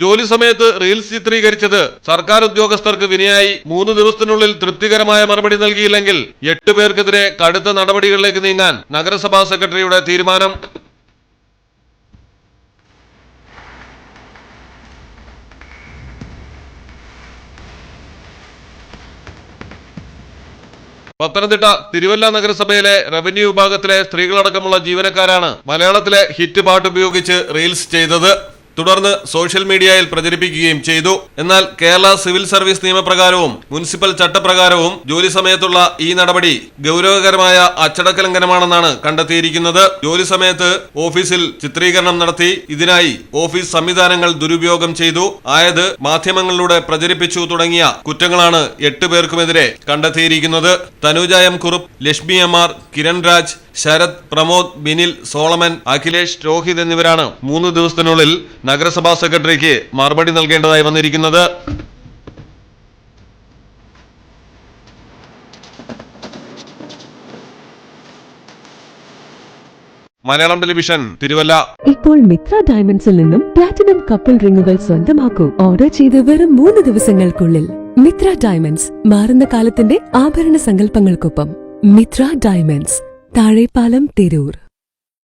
ജോലി സമയത്ത് റീൽസ് ചിത്രീകരിച്ചത് സർക്കാർ ഉദ്യോഗസ്ഥർക്ക് വിനയായി മൂന്ന് ദിവസത്തിനുള്ളിൽ തൃപ്തികരമായ മറുപടി നൽകിയില്ലെങ്കിൽ എട്ട് പേർക്കെതിരെ കടുത്ത നടപടികളിലേക്ക് നീങ്ങാൻ നഗരസഭാ സെക്രട്ടറിയുടെ തീരുമാനം. പത്തനംതിട്ട തിരുവല്ല നഗരസഭയിലെ റവന്യൂ വിഭാഗത്തിലെ സ്ത്രീകളടക്കമുള്ള ജീവനക്കാരാണ് മലയാളത്തിലെ ഹിറ്റ് പാട്ട് ഉപയോഗിച്ച് റീൽസ് ചെയ്തത്. തുടർന്ന് സോഷ്യൽ മീഡിയയിൽ പ്രചരിപ്പിക്കുകയും ചെയ്തു. എന്നാൽ കേരള സിവിൽ സർവീസ് നിയമപ്രകാരവും മുനിസിപ്പൽ ചട്ടപ്രകാരവും ജോലി സമയത്തുള്ള ഈ നടപടി ഗൗരവകരമായ അച്ചടക്ക ലംഘനമാണെന്നാണ് കണ്ടെത്തിയിരിക്കുന്നത്. ജോലി സമയത്ത് ഓഫീസിൽ ചിത്രീകരണം നടത്തി ഇതിനായി ഓഫീസ് സംവിധാനങ്ങൾ ദുരുപയോഗം ചെയ്തു. ആയത് മാധ്യമങ്ങളിലൂടെ പ്രചരിപ്പിച്ചു തുടങ്ങിയ കുറ്റങ്ങളാണ് എട്ട് പേർക്കുമെതിരെ കണ്ടെത്തിയിരിക്കുന്നത്. Thanuja M Kurup Lakshmi M R Kiran Raj Sarath Pramod Binil Solomon Akhilesh Rohit എന്നിവരാണ് മൂന്ന് ദിവസത്തിനുള്ളിൽ നഗരസഭാ സെക്രട്ടറിക്ക് മറുപടി നൽകേണ്ടതായി വന്നിരിക്കുന്നത്. മലയാളം ടെലിവിഷൻ തിരുവല്ല. ഇപ്പോൾ മിത്ര ഡയമണ്ട്സിൽ നിന്നും പ്ലാറ്റിനം കപ്പിൾ റിങ്ങുകൾ സ്വന്തമാക്കൂ. ഓർഡർ ചെയ്ത് വെറും മൂന്ന് ദിവസങ്ങൾക്കുള്ളിൽ മിത്ര ഡയമണ്ട്സ് മാറുന്ന കാലത്തിന്റെ ആഭരണ സങ്കല്പങ്ങൾക്കൊപ്പം മിത്ര ഡയമണ്ട്സ്. താഴെപ്പാലം തിരൂർ